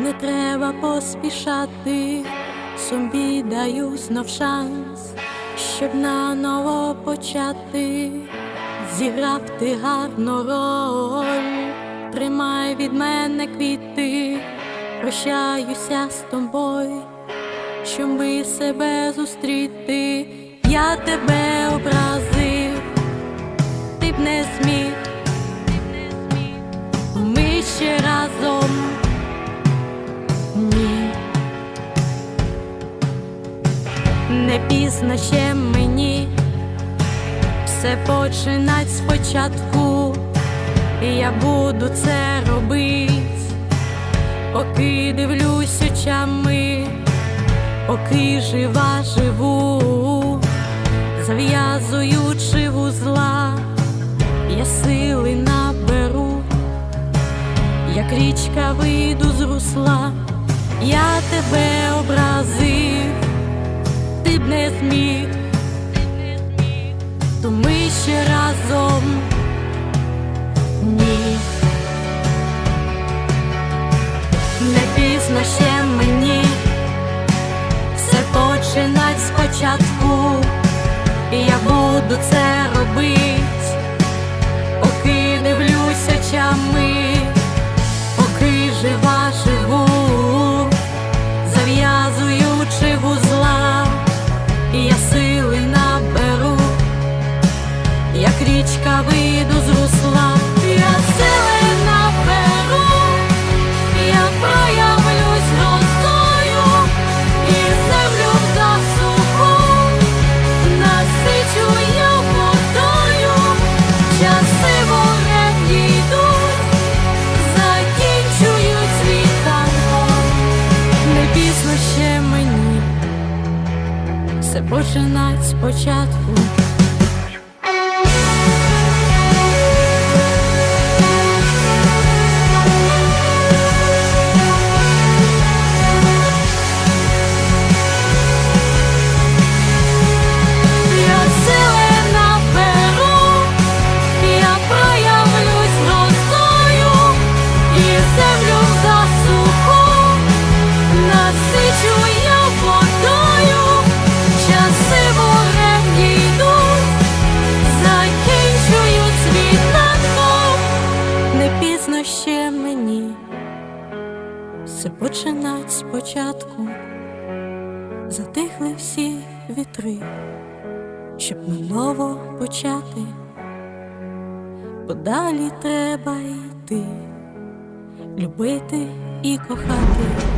не треба поспішати, собі даю знов шанс, щоб наново почати, зіграв ти гарну роль, тримай від мене квіти, прощаюся з тобою, щоби себе зустріти, я тебе образив, ти б не зміг. Ми ще разом Не пізно ще мені. Все починать спочатку, і я буду це робить, поки дивлюсь очами, поки жива живу, зав'язуючи вузла, я сили наберу як річка вийду буду це робить, поки не влюся чами, поки жива живу, зав'язуючи вузла, я сили наберу, як річка вийду все починать спочатку. Все починать спочатку, затихли всі вітри щоб наново почати, подалі треба йти, любити і кохати.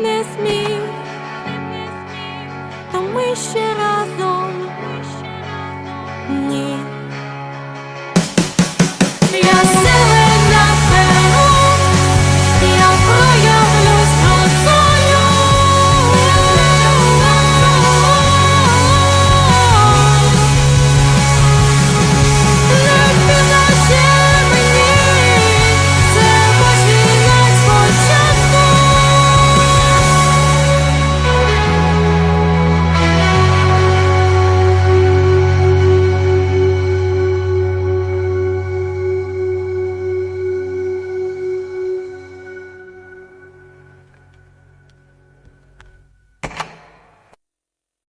Не сміх, то ми ще разом ні.